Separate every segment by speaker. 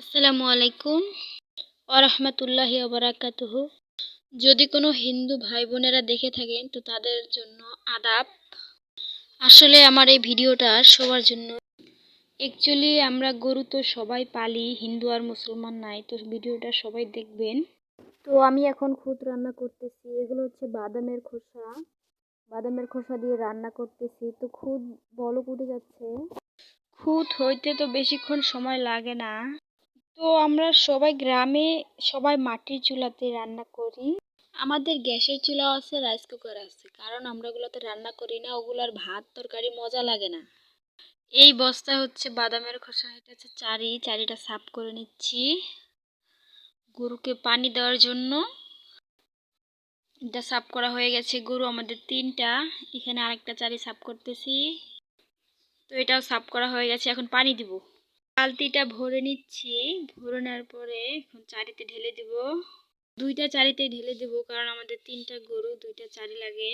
Speaker 1: আসসালামু আলাইকুম। ওরহমতুল্লাহি ওবরাকাতুহ যদি কোনো হিন্দু ভাই বোনেরা দেখে থাকেন, তো তাদের জন্য আদাব। আসলে আমার এই ভিডিওটা সবার জন্য। অ্যাকচুয়ালি আমরা গরু তো সবাই পালি, হিন্দু আর মুসলমান নাই, তো ভিডিওটা সবাই দেখবেন। তো আমি এখন খুদ রান্না করতেছি, এগুলো হচ্ছে বাদামের খোসা। বাদামের খোসা দিয়ে রান্না করতেছি, তো খুদ বলক উঠে যাচ্ছে। খুদ হইতে তো বেশিক্ষণ সময় লাগে না। তো আমরা সবাই গ্রামে সবাই মাটির চুলাতে রান্না করি। আমাদের গ্যাসের চুলা আছে, রাইস কুকার আছে। কারণ আমরা ওগুলোতে রান্না করি না ওগুলার ভাত, তরকারি মজা লাগে না। এই বস্তা হচ্ছে বাদামের খোসা, এটা হচ্ছে চারি। চারিটা সাফ করে নিচ্ছি। গরুকে পানি দেওয়ার জন্য। এটা সাফ করা হয়ে গেছে। গরু আমাদের তিনটা। এখানে আরেকটা চারি সাফ করতেছি। তো এটাও সাফ করা হয়ে গেছে, এখন পানি দিব। বালতিটা ভরে নিচ্ছি, ভরে নেওয়ার পরে এখন চারিতে ঢেলে দিব। দুইটা চারিতে ঢেলে দিব, কারণ আমাদের তিনটা গরু, দুইটা চারি লাগে।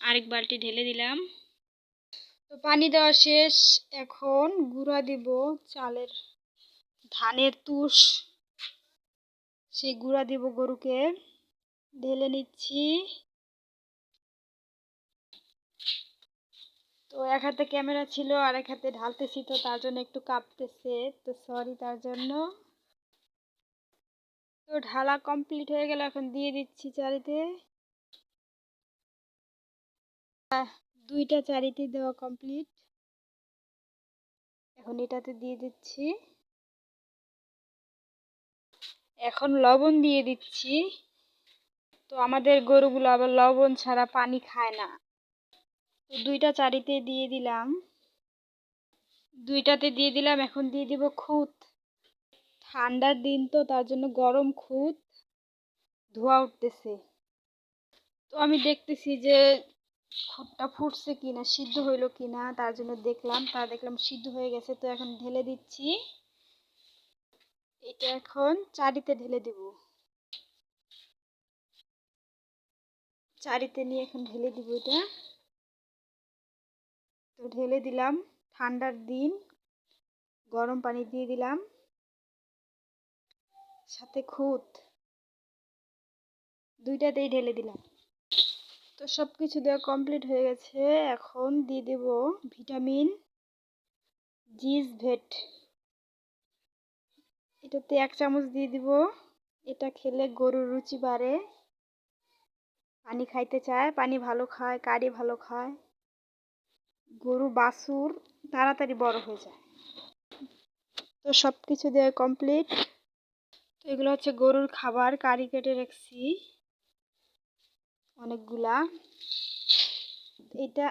Speaker 1: আরেক বালতি ঢেলে দিলাম। তো পানি দেওয়া শেষ, এখন গুঁড়া দিব চালের ধানের তুষ। সেই গুঁড়া দিব গরুকে। ঢেলে নিচ্ছি। তো এক হাতে ক্যামেরা ছিল আর এক হাতে ঢালতেছি, তো তার জন্য একটু কাঁপতেছে। তো সরি তার জন্য। তো ঢালা কমপ্লিট হয়ে গেল, এখন দিয়ে দিচ্ছি চারিতে। দুইটা চারিতে দেওয়া কমপ্লিট এখন এটাতে দিয়ে দিচ্ছি। এখন লবণ দিয়ে দিচ্ছি। তো আমাদের গরুগুলো আবার লবণ ছাড়া পানি খায় না। তো দুইটা চারিতে দিয়ে দিলাম। দুইটাতে দিয়ে দিলাম, এখন দিয়ে দিব খুঁত। ঠান্ডার দিন তো, তার জন্য গরম খুঁত। ধোয়া উঠতেছে। তো আমি দেখতেছি যে খুঁটটা ফুটছে কিনা, সিদ্ধ হইল কিনা, তার জন্য দেখলাম। তা দেখলাম সিদ্ধ হয়ে গেছে, তো এখন ঢেলে দিচ্ছি। এটা এখন চারিতে ঢেলে দিব। চারিতে নিয়ে এখন ঢেলে দিব এটা। তো ঢেলে দিলাম। ঠান্ডার দিন, গরম পানি দিয়ে দিলাম। সাথে খুঁত দুইটাতেই ঢেলে দিলাম। তো সব কিছু দেওয়া কমপ্লিট হয়ে গেছে। এখন দিয়ে দেব ভিটামিন জিজ ভেট এটাতে এক চামচ দিয়ে দিব। এটা খেলে গরুর রুচি বাড়ে। পানি খাইতে চায়, পানি ভালো খায়, কারি ভালো খায়। গরু বাছুর তাড়াতাড়ি বড় হয়ে যায়। তো সব কিছু দেওয়া কমপ্লিট তো এগুলো হচ্ছে গরুর খাবার, কারি কেটে রেখেছি। অনেকগুলা। এটা